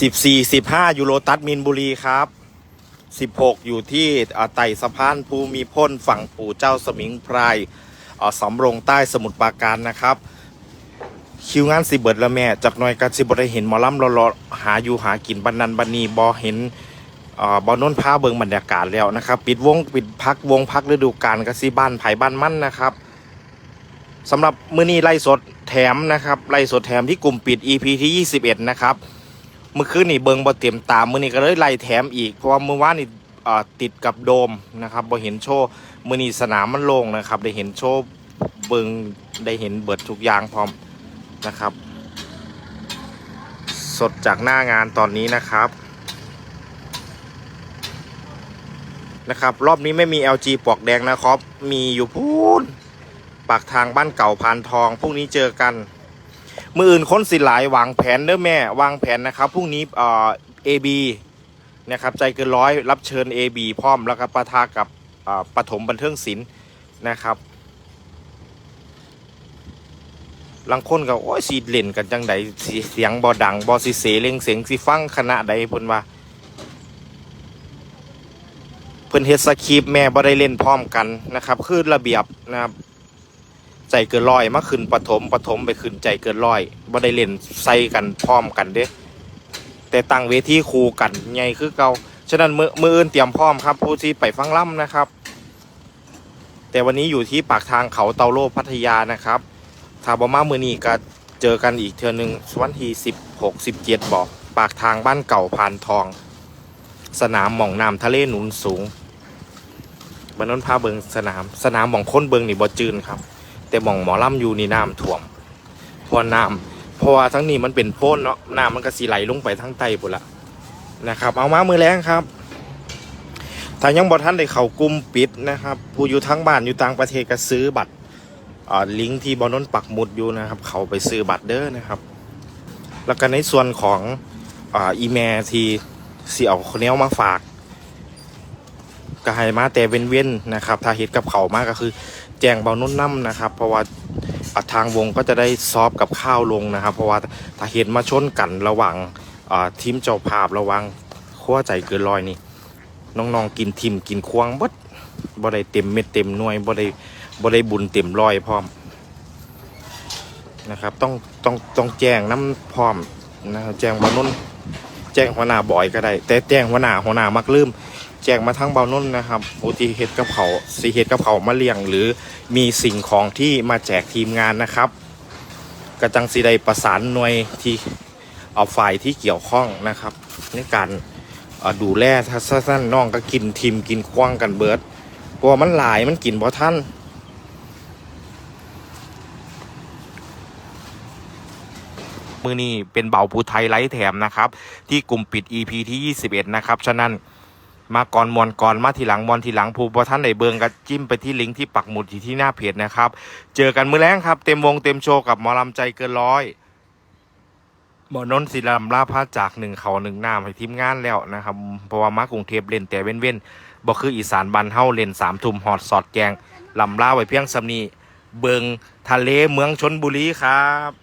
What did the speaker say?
สิบสี่สิบห้ายูโรตัสมินบุรีครับสิบหกอยู่ที่อ่าไต่สะพานภูมิพลฝั่งปู่เจ้าสมิงพรายอ่สำโรงใต้สมุทรปราการนะครับ คิวงานสิเบิดและแม่จากหน่อยกันสิบได้เห็นมอลำรอหาอยู่หากินบันนันบันนีบอเห็นอ่าบอนนท์พาเบิงบรรยากาศแล้วนะครับ ปิดวงปิดพักวงพักฤดูกาลกสิบ้านไผ่บ้านมั่นนะครับสำหรับมื้อนี้ไล่สดแถมนะครับไล่สดแถมที่กลุ่มปิด EP ที่ 21 นะครับ เมื่อคืนนี่เบิงบ่เต็มตามมื้อนี้ก็เลยไล่แถมอีก เพราะว่ามื้อวานนี่ติดกับโดมนะครับบ่เห็นโชว์มื้อนี้สนามมันโล่งนะครับ ได้เห็นโชว์เบิงได้เห็นเบิดทุกอย่างพร้อมนะครับ สดจากหน้างานตอนนี้นะครับนะครับรอบนี้ไม่มี LG ปลอกแดงนะครับ มีอยู่พูนปากทางบ้านเก่าพานทองพรุ่งนี้เจอกัน มืออื่นค้นสิหลายวางแผนเด้อแม่ วางแผนนะครับพรุ่งนี้เอ่อ AB นะครับใจเกินร้อยรับเชิญ AB พร้อมแล้วก็ประทะกับปฐมบันเทิงศิลป์นะครับลังคนก็โอ้ยสีเล่นกันจังใดเสียงบอดังบอสิเสเล่งเสียงสิฟังคณะใดเพิ่นว่าเพิ่นเฮ็ดสคริปต์แม่บ่ได้เล่นพร้อมกันนะครับ คือระเบียบนะครับ ใจเกินร้อยมาขึ้นปฐมปฐมไปขึ้นใจเกินร้อยบ่ได้เล่นใส่กันพร้อมกันเด้ แต่ตั้งเวทีคู่กันใหญ่คือเกาฉะนั้นมือมืออื่นเตรียมพร้อมครับ ผู้ที่ไปฟังล่ำนะครับ แต่วันนี้อยู่ที่ปากทางเขาเตาโลพัทยานะครับถ้าบ่มามือนี้ก็เจอกันอีกเทือนึงวันที่สิบหกสิบเจ็ดบอก ปากทางบ้านเก่าพานทอง สนามหม่องน้ำทะเลหนุนสูงบันนนพาเบิงสนาม สนามหม่องค้นเบิงนี่บ่จืนครับ แต่หม่องหมอลำอยู่นี่น้ำท่วมเพราะน้ำเพราะว่าทั้งนี้มันเป็นโพ้นเนาะน้ำมันก็สีไหลลงไปทั้งใต้ปุ่นละนะครับ เอามามือแรงครับถ้ายังบอท่านได้เข้ากลุ่มปิดนะครับ ผู้อยู่ทั้งบ้านอยู่ต่างประเทศก็ซื้อบัตรลิงก์ที่บอนนปักหมุดอยู่นะครับ เขาไปซื้อบัตรเด้อนะครับ แล้วก็ในส่วนของอ,อีเมลที่สีเอาคนนี้มาฝาก ก็ให้มาแต่เว้นๆนะครับ ถ้าเฮ็ดกับเขามากก็คือ แจงเบานุ่นน้ำนะครับ เพราะว่าทางวงก็จะได้ซอฟกับข้าวลงนะครับ เพราะว่าถ้าเห็นมาชนกันระหว่างทีมเจ้าภาพระว่างขั้วใจเกินร้อยนี่ น้องๆกินทิมกินควงบดบ่ได้เต็มเม็ดเต็มหน่วยบ่ได้บ่ได้บุญเต็มร้อยพร้อมนะครับต้องต้องต้องแจ้งน้ำพร้อมนะครับแจ้งเบานุ่นแจ้งหัวหน้าบ่อยก็ได้ แต่แจ้งหัวหน้าหัวหน้ามักลืม แจ้งมาทั้งเบานุ่นนะครับโอทีเฮ็ดกับเขาสีเฮ็ดกับเขามาเลี้ยง หรือมีสิ่งของที่มาแจกทีมงานนะครับกระจังสีใดประสานหน่วยที่เอาฝ่ายที่เกี่ยวข้องนะครับ ในการดูแลถ้าสั้นน้องก็กินทีมกินคว้างกันเบิดเพราะมันหลายมันกินเพราะท่านมือนี้เป็นเบาภูไทยไลท์แถมนะครับ ที่กลุ่มปิด EP ที่ 21 นะครับ ฉะนั้น มาก่อนมวนก่อนมาทีหลังมวนทีหลังผู้บท่านไหนเบิงก็จิ้มไปที่ลิงก์ที่ปักหมุดอยู่ที่หน้าเพจนะครับ เจอกันมื้อแรงครับ เต็มวงเต็มโชว์กับหมอลำใจเกินร้อยหมอนนท์ศิลำลาพาจากหนึ่งเขาหนึ่งน้ำให้ทีมงานแล้วนะครับเพราะว่ามากรุงเทพเล่นแต่เว้นเว้นๆบ่คืออีสานบันเฮาเล่นสามทุ่มหอดสอดแกงลำลาไว้เพียงสำนีเบิงทะเลเมืองชนบุรีครับ